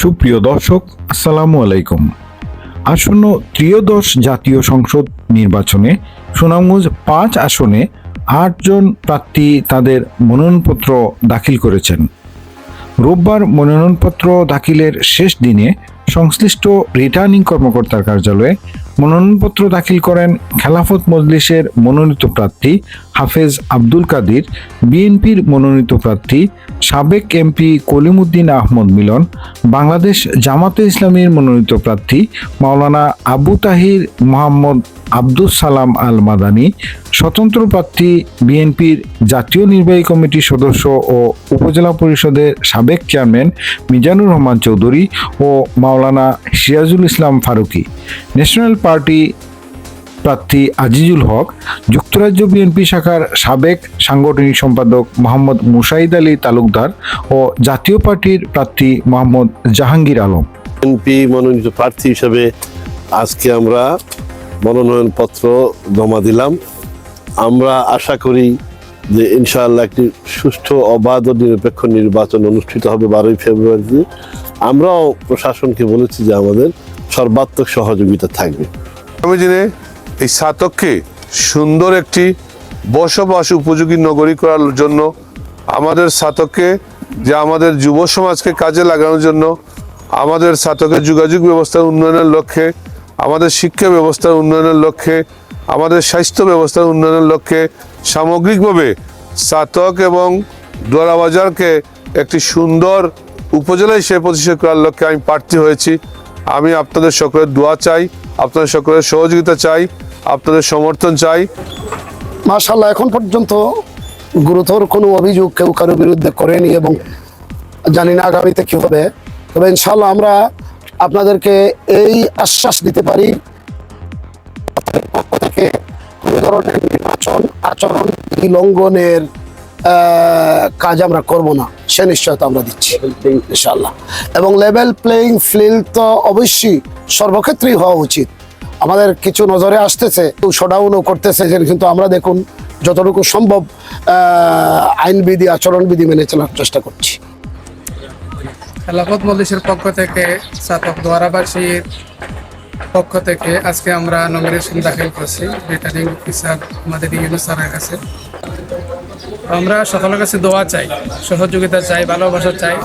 সুপ্রিয় দর্শক, আসসালামু আলাইকুম। আসন্ন ত্রিয়দশ জাতীয় সংসদ নির্বাচনে সুনামগঞ্জ পাঁচ আসনে আটজন প্রার্থী তাদের মনোনয়নপত্র দাখিল করেছেন। রোববার মনোনয়নপত্র দাখিলের শেষ দিনে সংশ্লিষ্ট রিটার্নিং কর্মকর্তার কার্যালয়ে মনোনয়নপত্র দাখিল করেন খেলাফত মজলিসের মনোনীত প্রার্থী হাফেজ আব্দুল কাদির, বিএনপির মনোনীত প্রার্থী সাবেক এমপি কলিমুদ্দিন আহমদ মিলন, বাংলাদেশ জামাতে ইসলামীর মনোনীত প্রার্থী মাওলানা আবু তাহির মোহাম্মদ আব্দুস সালাম আল মাদানি, স্বতন্ত্র প্রার্থী বিএনপির জাতীয় নির্বাহী কমিটির সদস্য ও উপজেলা পরিষদের সাবেক চেয়ারম্যান মিজানুর রহমান চৌধুরী ও মাওলানা সিরাজুল ইসলাম ফারুকি। ন্যাশনাল পার্টি প্রার্থী আজিজুল হক, যুক্তরাজ্য বিএনপি শাখার সাবেক সাংগঠনিক সম্পাদক মোহাম্মদ মুসাইদ আলী তালুকদার ও জাতীয় পার্টির প্রার্থী মোহাম্মদ জাহাঙ্গীর আলম। এমপি মনোনীত প্রার্থী হিসেবে আজকে আমরা মনোনয়নপত্র জমা দিলাম। আমরা আশা করি যে ইনশাআল্লাহ একটি সুষ্ঠু, অবাধ ও নিরপেক্ষ নির্বাচন অনুষ্ঠিত হবে বারোই ফেব্রুয়ারিতে। আমরাও প্রশাসনকে বলেছি যে আমাদের সর্বাত্মক সহযোগিতা থাকবে। আগামী দিনে এই সাতককে সুন্দর একটি বসবাস উপযোগী নগরী করার জন্য আমাদের সাতককে যে আমাদের যুব সমাজকে কাজে লাগানোর জন্য আমাদের সাতকের যোগাযোগ ব্যবস্থার উন্নয়নের লক্ষ্যে, আমাদের শিক্ষা ব্যবস্থার উন্নয়নের লক্ষ্যে, আমাদের স্বাস্থ্য ব্যবস্থার উন্নয়নের লক্ষ্যে সামগ্রিকভাবে সাতক এবং দোয়ারাবাজারকে একটি সুন্দর উপজেলা হিসেবে প্রতিষ্ঠা করার লক্ষ্যে আমি প্রার্থী হয়েছি। আমি আপনাদের সকলের দোয়া চাই। আপনাদের সকলের সহযোগিতা চাই, আপনাদের সমর্থন চাই। মাশাল্লাহ এখন পর্যন্ত গুরুতর কোনো অভিযোগ কেউ কারও বিরুদ্ধে করেনি এবং জানি না আগামীতে কি হবে। তবে ইনশাল্লাহ আমরা আপনাদেরকে এই আশ্বাস দিতে পারি পক্ষ থেকে কোনো ধরনের নির্বাচন আচরণ লঙ্ঘনের কাজ আমরা করব না, সে নিশ্চয়তা আমরা দিচ্ছি ইনশাল্লাহ এবং লেভেল প্লেইং ফিল্ড তো অবশ্যই সর্বক্ষেত্রেই হওয়া উচিত। আমাদের কিছু নজরে আসতেছে শোডাউনও করতেছে যে কিন্তু আমরা দেখুন যতটুকু সম্ভব আইনবিধি, আচরণবিধি মেনে চলার চেষ্টা করছি। খেলাফত মজলিসের পক্ষ থেকে সাতক দোয়ারাবাসীর পক্ষ থেকে আজকে আমরা নমিনেশন দাখিল করছি রিটার্নিং অফিসার আমাদের ইউনো স্যারের কাছে। আমরা সকলের কাছে দোয়া চাই, সহযোগিতা চাই, ভালোবাসা চাই।